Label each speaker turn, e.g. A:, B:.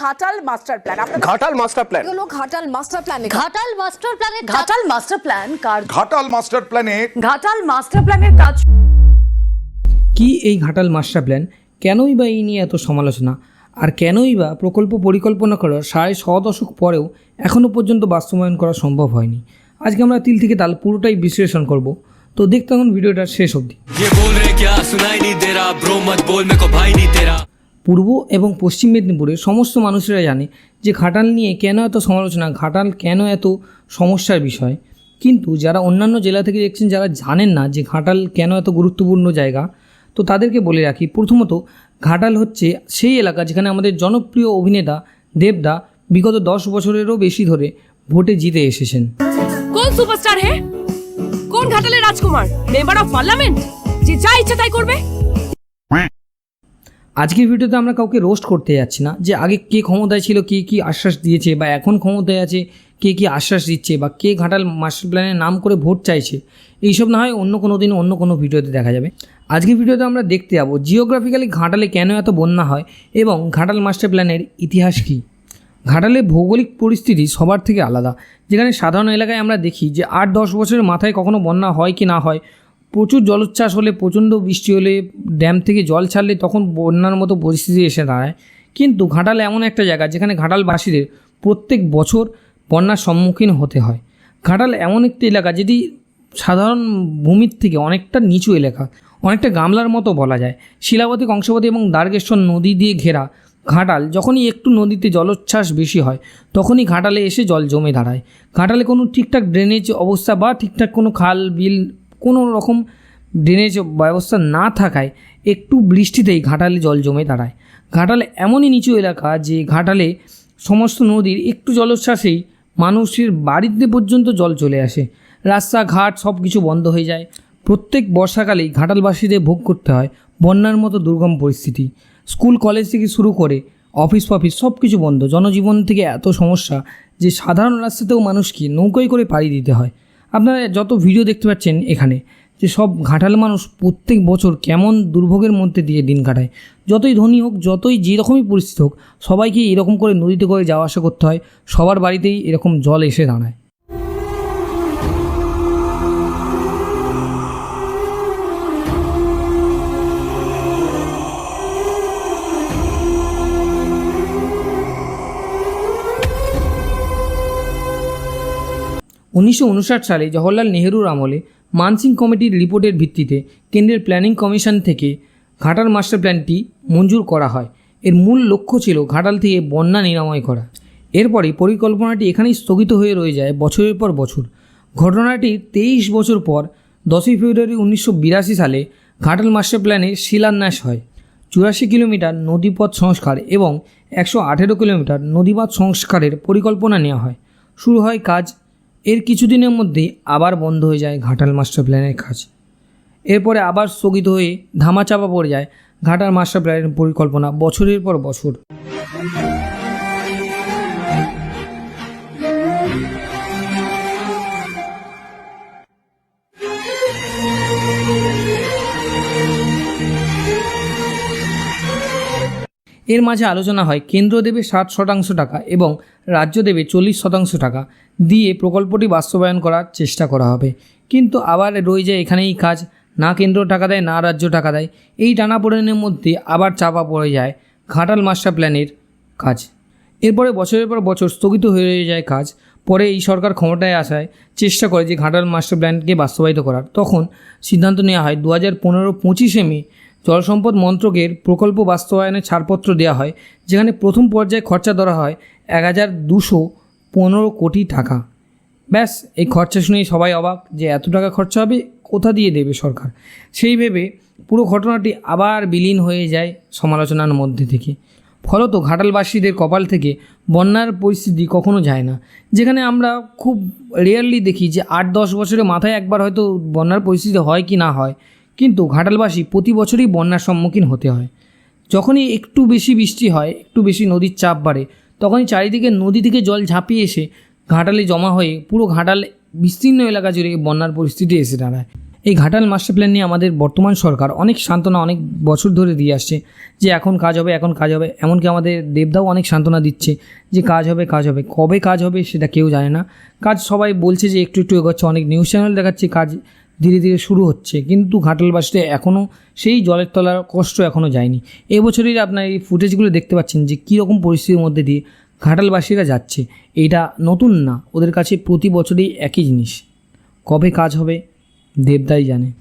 A: Ghatal master plan. আপনার
B: Ghatal master plan.
C: এগুলো Ghatal master প্ল্যানে
D: ঘাটাল মাস্টার প্ল্যানের
C: ঘাটাল মাস্টার প্ল্যান কার?
E: ঘাটাল মাস্টার প্ল্যানে
C: ঘাটাল মাস্টার প্ল্যানের কাজ
F: কি এই ঘাটাল মাস্টার প্ল্যান? কেনই বা এই নিয়ে এত সমালোচনা? আর কেনই বা প্রকল্প পরিকল্পনা করার সাড়ে ছ দশক পরেও এখনও পর্যন্ত বাস্তবায়ন করা সম্ভব হয়নি। আজকে আমরা তিল থেকে তাল পুরোটাই বিশ্লেষণ করব। তো দেখতে থাকুন ভিডিওটার শেষ অবধি। পূর্ব এবং পশ্চিম মেদিনীপুরের সমস্ত মানুষেরা জানে যে ঘাটাল নিয়ে কেন এত সমালোচনা, ঘাটাল কেন এত সমস্যার বিষয়। কিন্তু যারা অন্যান্য জেলা থেকে দেখছেন, যারা জানেন না যে ঘাটাল কেন এত গুরুত্বপূর্ণ জায়গা, তো তাদেরকে বলে রাখি, প্রথমত ঘাটাল হচ্ছে সেই এলাকা যেখানে আমাদের জনপ্রিয় অভিনেতা দেবদা বিগত দশ বছরেরও বেশি ধরে ভোটে জিতে এসেছেন।
G: কোন সুপারস্টার হে? কোন ঘাটালের রাজকুমার? Member of parliament? যে যা তাই করবে?
F: আজকের ভিডিওতে আমরা কাউকে রোস্ট করতে যাচ্ছি না যে আগে কে ক্ষমতায় ছিল, কে কী আশ্বাস দিয়েছে বা এখন ক্ষমতায় আছে, কে কী আশ্বাস দিচ্ছে বা কে ঘাটাল মাস্টার প্ল্যানের নাম করে ভোট চাইছে, এইসব না হয় অন্য কোনো দিন অন্য কোনো ভিডিওতে দেখা যাবে। আজকের ভিডিওতে আমরা দেখতে যাব জিওগ্রাফিক্যালি ঘাটালে কেন এত বন্যা হয় এবং ঘাটাল মাস্টার প্ল্যানের ইতিহাস কী। ঘাটালে ভৌগোলিক পরিস্থিতি সবার থেকে আলাদা। যেখানে সাধারণ এলাকায় আমরা দেখি যে আট দশ বছরের মাথায় কখনো বন্যা হয় কি না হয় প্রচুর জলোচ্ছ্বাস হলে, প্রচণ্ড বৃষ্টি হলে ড্যাম থেকে জল ছাড়লে তখন বন্যার মতো পরিস্থিতি এসে দাঁড়ায়। কিন্তু ঘাটাল এমন একটা জায়গা, যেখানে ঘাটালবাসীদের প্রত্যেক বছর বন্যার সম্মুখীন হতে হয়। ঘাটাল এমন একটি এলাকা, যেটি সাধারণ ভূমির থেকে অনেকটা নিচু এলাকা, অনেকটা গামলার মতো বলা যায়। শিলাবতী, কংসাবতী এবং দ্বারকেশ্বর নদী দিয়ে ঘেরা ঘাটাল, যখনই একটু নদীতে জলোচ্ছ্বাস বেশি হয়, তখনই ঘাটালে এসে জল জমে দাঁড়ায়। ঘাটালে কোনো ঠিকঠাক ড্রেনেজ অবস্থা বা ঠিকঠাক কোনো খাল, বিল কোনো রকম ড্রেনেজ ব্যবস্থা না থাকায় একটু বৃষ্টিতেই ঘাটালে জল জমে দাঁড়ায়। ঘাটালে এমনই নিচু এলাকা যে ঘাটালে সমস্ত নদীর একটু জলোচ্ছ্বাসেই মানুষের বাড়িতে পর্যন্ত জল চলে আসে। রাস্তাঘাট সব কিছু বন্ধ হয়ে যায়। প্রত্যেক বর্ষাকালেই ঘাটালবাসীদের ভোগ করতে হয় বন্যার মতো দুর্গম পরিস্থিতি। স্কুল, কলেজ থেকে শুরু করে অফিস ফফিস সব কিছু বন্ধ। জনজীবন থেকে এত সমস্যা যে সাধারণ রাস্তাতেও মানুষকে নৌকোয় করে পাড়ি দিতে হয়। আপনারা যত ভিডিও দেখতে পাচ্ছেন এখানে, যে সব ঘাটাল মানুষ প্রত্যেক বছর কেমন দুর্ভোগের মধ্যে দিয়ে দিন কাটায়। যতই ধনী হোক, যতই যেরকমই পরিস্থিতি হোক, সবাইকে এরকম করে নদীতে করে যাওয়া আসা করতে হয়। সবার বাড়িতেই এরকম জল এসে দাঁড়ায়। উনিশশো উনষাট সালে জওহরলাল নেহরুর আমলে মানসিং কমিটির রিপোর্টের ভিত্তিতে কেন্দ্রের প্ল্যানিং কমিশন থেকে ঘাটাল মাস্টার প্ল্যানটি মঞ্জুর করা হয়। এর মূল লক্ষ্য ছিল ঘাটাল থেকে বন্যা নিরাময় করা। এরপরে পরিকল্পনাটি এখানেই স্থগিত হয়ে রয়ে যায় বছরের পর বছর। ঘটনাটি তেইশ বছর পর দশই ফেব্রুয়ারি উনিশশো বিরাশি সালে ঘাটাল মাস্টার প্ল্যানের শিলান্যাস হয়। চুরাশি কিলোমিটার নদীপথ সংস্কার এবং একশো আঠেরো কিলোমিটার নদীপথ সংস্কারের পরিকল্পনা নেওয়া হয়। শুরু হয় কাজ এর কিছুদিনের মধ্যেই আবার বন্ধ হয়ে যায় ঘাটাল মাস্টার প্ল্যানের কাজ। এরপরে আবার স্থগিত হয়ে ধামাচাপা পড়ে যায় ঘাটাল মাস্টার প্ল্যানের পরিকল্পনা বছরের পর বছর। এর মাঝে আলোচনা হয় কেন্দ্র দেবে ষাট শতাংশ টাকা এবং রাজ্য দেবে চল্লিশ শতাংশ টাকা দিয়ে প্রকল্পটি বাস্তবায়ন করার চেষ্টা করা হবে। কিন্তু আবার রয়ে যায় এখানেই কাজ, না কেন্দ্র টাকা দেয়, না রাজ্য টাকা দেয়। এই টানাপোড়েনের মধ্যে আবার চাপা পড়ে যায় ঘাটাল মাস্টার প্ল্যানের কাজ। এরপরে বছরের পর বছর স্থগিত হয়ে যায় কাজ। পরে এই সরকার ক্ষমতায় আসায় চেষ্টা করে যে ঘাটাল মাস্টার প্ল্যানকে বাস্তবায়িত করার। তখন সিদ্ধান্ত নেওয়া হয় দু হাজার পনেরো পঁচিশে মে জলসম্পদ মন্ত্রকের প্রকল্প বাস্তবায়নের ছাড়পত্র দেওয়া হয়, যেখানে প্রথম পর্যায়ে খরচা ধরা হয় এক হাজার দুশো পনেরো কোটি টাকা। ব্যাস, এই খরচা শুনেই সবাই অবাক যে এত টাকা খরচা হবে, কোথা দিয়ে দেবে সরকার? সেই ভেবে পুরো ঘটনাটি আবার বিলীন হয়ে যায় সমালোচনার মধ্যে থেকে। ফলত ঘাটালবাসীদের কপাল থেকে বন্যার পরিস্থিতি কখনো যায় না, যেখানে আমরা খুব রেয়ারলি দেখি যে আট দশ বছরের মাথায় একবার হয়তো বন্যার পরিস্থিতি হয় কি না হয়। কিন্তু ঘাটালবাসী প্রতি বছরই বন্যার সম্মুখীন হতে হয়। যখনই একটু বেশি বৃষ্টি হয়, একটু বেশি নদীর চাপ বাড়ে, তখনই চারিদিকে নদী থেকে জল ঝাঁপিয়ে এসে ঘাটালে জমা হয়ে পুরো ঘাটাল বিস্তীর্ণ এলাকা জুড়ে বন্যার পরিস্থিতি এসে দাঁড়ায়। এই ঘাটাল মাস্টার প্ল্যান নিয়ে আমাদের বর্তমান সরকার অনেক সান্ত্বনা অনেক বছর ধরে দিয়ে আসছে যে এখন কাজ হবে, এখন কাজ হবে। এমনকি আমাদের দেবদাও অনেক সান্ত্বনা দিচ্ছে যে কাজ হবে কাজ হবে। কবে কাজ হবে সেটা কেউ জানে না। কাজ সবাই বলছে যে একটু একটু এগোচ্ছে। অনেক নিউজ চ্যানেল দেখাচ্ছে কাজ ধীরে ধীরে শুরু হচ্ছে। কিন্তু ঘাটালবাসীতে এখনও সেই জলের তলার কষ্ট এখনও যায়নি। এবছরের আপনার এই ফুটেজগুলো দেখতে পাচ্ছেন যে কীরকম পরিস্থিতির মধ্যে দিয়ে ঘাটালবাসীরা যাচ্ছে। এটা নতুন না, ওদের কাছে প্রতি বছরই একই জিনিস। কবে কাজ হবে, দেবদাই জানে।